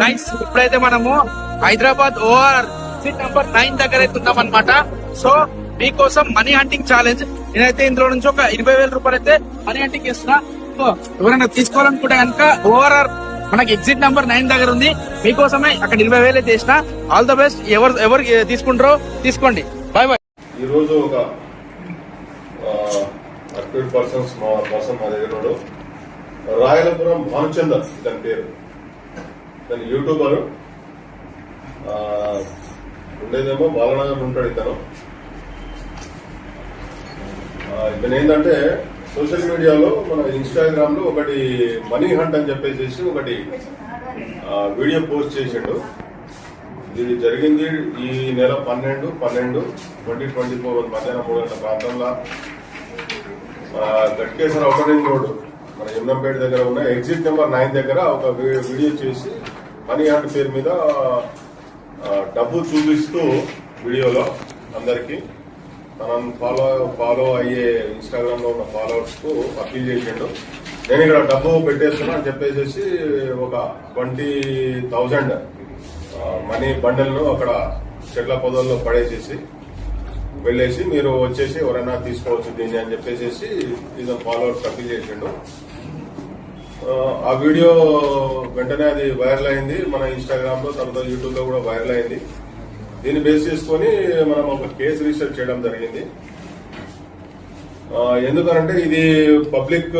Guys ఇప్పుడైతే మనము Hyderabad OR exit number nine దగ్గర అయితే ఉన్నాం అనమాట సో మీకోసం మనీ హంటింగ్ ఛాలెంజ్. నేనైతే ఇందులో నుంచి ఒక ఇరవై వేల రూపాయలు అయితే మనీ హంటింగ్ ఇస్తున్నా సో ఎవరైనా తీసుకోవాలనుకుంటే కనుక ఓఆర్ఆర్ మనకి ఎగ్జిట్ నంబర్ నైన్ దగ్గర ఉంది. మీకోసమే అక్కడ ఇరవై వేలు చేసిన. ఆల్ ద బెస్ట్ ఎవరు ఎవరు తీసుకుంటారో తీసుకోండి. బాయ్ బాయ్ ఈరోజు ఒక పర్సన్స్ మా పర్సన్ మా దగ్గర రాయలపురం భానుచందర్ ఇతని పేరు. తను యూట్యూబర్. ఉండేదేమో బాలనగర్ ఉంటాడు ఇతను. ఇతను ఏంటంటే సోషల్ మీడియాలో మన ఇన్స్టాగ్రామ్లో ఒకటి మనీ హంట్ అని చెప్పేసి ఒకటి వీడియో పోస్ట్ చేసిండు. ఇది జరిగింది ఈ నెల పన్నెండు పన్నెండు ట్వంటీ ట్వంటీ ఫోర్ మధ్యాహ్నం మూడు గంటల ప్రాంతంలో. గట్కేశ్వర ఔటరింగ్ రోడ్ మన యమునంపేట దగ్గర ఉన్న ఎగ్జిట్ నెంబర్ నైన్ దగ్గర ఒక వీడియో చేసి మనీ హ్యాండ్ పేరు మీద డబ్బు చూపిస్తూ వీడియోలో అందరికి తనను ఫాలో ఫాలో అయ్యే ఇన్స్టాగ్రామ్లో ఉన్న ఫాలోవర్స్కు అప్పీల్ చేసిండు. నేను ఇక్కడ డబ్బు పెట్టేస్తున్నా అని చెప్పేసి ఒక ట్వంటీ థౌజండ్ మనీ బండల్ను అక్కడ చెట్ల పొదల్లో పడేసేసి వెళ్ళేసి మీరు వచ్చేసి ఎవరైనా తీసుకోవచ్చు దీన్ని అని చెప్పేసి ఇది ఫాలోవర్స్ అప్పీల్ చేసిండు. ఆ, వీడియో వెంటనే అది వైరల్ అయింది. మన ఇన్స్టాగ్రామ్లో తర్వాత యూట్యూబ్లో కూడా వైరల్ అయింది. దీన్ని బేస్ చేసుకొని మనం ఒక కేసు రిజిస్టర్ చేయడం జరిగింది. ఎందుకనంటే ఇది పబ్లిక్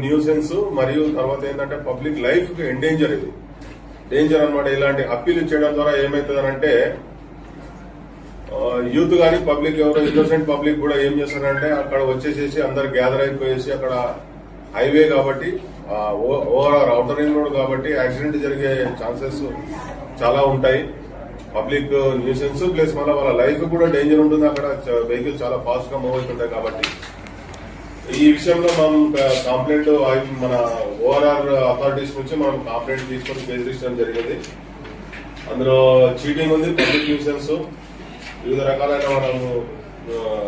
న్యూసెన్స్ మరియు తర్వాత ఏంటంటే పబ్లిక్ లైఫ్కి ఎండేంజర్ ఇది. డేంజర్ అనమాట ఇలాంటి అప్పీల్ చేయడం ద్వారా ఏమవుతుందనంటే యూత్ కానీ పబ్లిక్ ఎవరో ఇన్నోసెంట్ పబ్లిక్ కూడా ఏం చేస్తారంటే అక్కడ వచ్చేసేసి అందరు గ్యాదర్ అయిపోయేసి అక్కడ హైవే కాబట్టి ఓవరాల్ అవుటర్ రింగ్ రోడ్ కాబట్టి యాక్సిడెంట్ జరిగే ఛాన్సెస్ చాలా ఉంటాయి. పబ్లిక్ న్యూసెన్స్ ప్లస్ మళ్ళీ వాళ్ళ లైఫ్ కూడా డేంజర్ ఉంటుంది. అక్కడ వెహికల్ చాలా ఫాస్ట్గా మూవ్ అవుతుంటాయి కాబట్టి. ఈ విషయంలో మనం కంప్లైంట్ మన ఓఆర్ఆర్ అథారిటీస్ నుంచి మనం కంప్లైంట్ తీసుకొని కేసు రిజిస్టర్ జరిగింది. అందులో చీటింగ్ ఉంది పబ్లిక్ న్యూసెన్స్. వివిధ రకాలైన మనము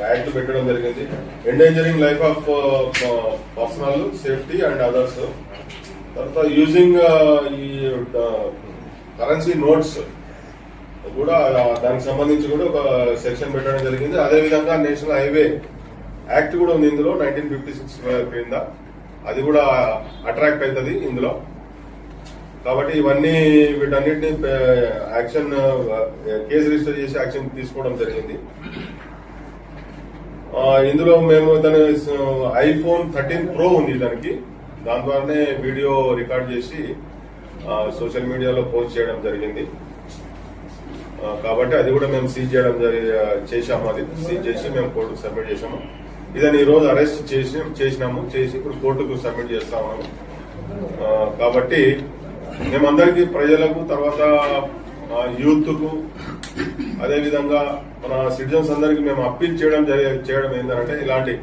యాక్ట్ పెట్టడం జరిగింది. Endangering life of personal safety and others తర్వాత యూజింగ్ ఈ కరెన్సీ నోట్స్ కూడా దానికి సంబంధించి కూడా ఒక సెక్షన్ పెట్టడం జరిగింది. అదే విధంగా నేషనల్ హైవే యాక్ట్ కూడా ఉంది ఇందులో నైన్టీన్ ఫిఫ్టీ సిక్స్ క్రింద. అది కూడా అట్రాక్ట్ అవుతుంది ఇందులో. కాబట్టి ఇవన్నీ వీటన్నిటిని యాక్షన్ కేసు రిజిస్టర్ చేసి యాక్షన్ తీసుకోవడం జరిగింది. ఇందులో మేము దాని ఐఫోన్ థర్టీన్ ప్రో ఉంది దానికి. దాని ద్వారానే వీడియో రికార్డ్ చేసి సోషల్ మీడియాలో పోస్ట్ చేయడం జరిగింది. కాబట్టి అది కూడా మేము సీజ్ చేయడం జరి చేశాము అది. సీజ్ చేసి మేము కోర్టుకు సబ్మిట్ చేసాము ఇదని ఈ రోజు అరెస్ట్ చేసి చేసినాము. చేసి ఇప్పుడు కోర్టుకు సబ్మిట్ చేస్తా ఉన్నాము. కాబట్టి మేమందరికీ ప్రజలకు తర్వాత యూత్కు అదే విధంగా మన సిటిజన్స్ అందరికి మేము అప్పీల్ చేయడం చేయడం ఏంటంటే ఇలాంటి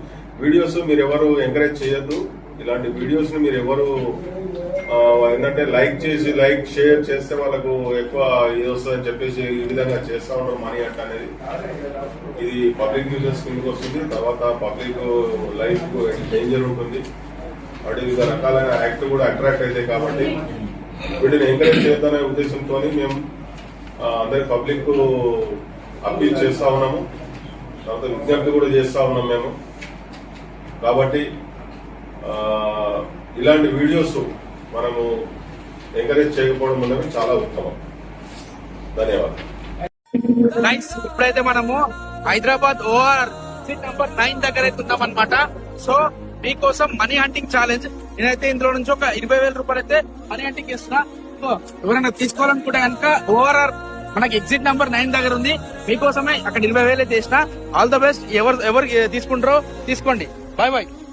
వీడియోస్ మీరు ఎవరు ఎంకరేజ్ చేయొద్దు. ఇలాంటి వీడియోస్ని మీరు ఎవరు ఏంటంటే లైక్ చేసి లైక్ షేర్ చేస్తే వాళ్ళకు ఎక్కువ ఇది వస్తుందని చెప్పేసి ఈ విధంగా చేస్తా ఉండడం మనీ అంట అనేది. ఇది పబ్లిక్ న్యూజెస్ కిందకి వస్తుంది. తర్వాత పబ్లిక్ లైఫ్ డేంజర్ ఉంటుంది. వాటి వివిధ రకాలైన యాక్ట్ కూడా అట్రాక్ట్ అవుతాయి కాబట్టి వీటిని ఎంకరేజ్ చేద్దామనే ఉద్దేశంతో మేము అందరి పబ్లిక్ అప్పీల్ చేస్తా ఉన్నాము. తర్వాత విజ్ఞప్తి కూడా చేస్తా ఉన్నాం మేము. కాబట్టి ఇలాంటి వీడియోస్ మనము ఎంకరేజ్ చేయకపోవడం అనేది చాలా ఉత్తమం. ధన్యవాదాలు. ఇప్పుడైతే మనము Hyderabad OR exit number nine దగ్గర అయితే ఉన్నాం అనమాట సో మీకోసం మనీ హంటింగ్ ఛాలెంజ్. నేనైతే ఇందులో నుంచి ఒక ఇరవై వేల రూపాయలు అయితే మనీ హంటింగ్ ఇస్తున్నా ఎవరైనా తీసుకోవాలనుకుంటే కనుక ఓఆర్ఆర్ మనకి ఎగ్జిట్ నంబర్ నైన్ దగ్గర ఉంది. మీకోసమే అక్కడ ఇరవై వేలు అయితే చేసిన ఆల్ ద బెస్ట్ ఎవరు ఎవరు తీసుకుంటారో తీసుకోండి. Bye bye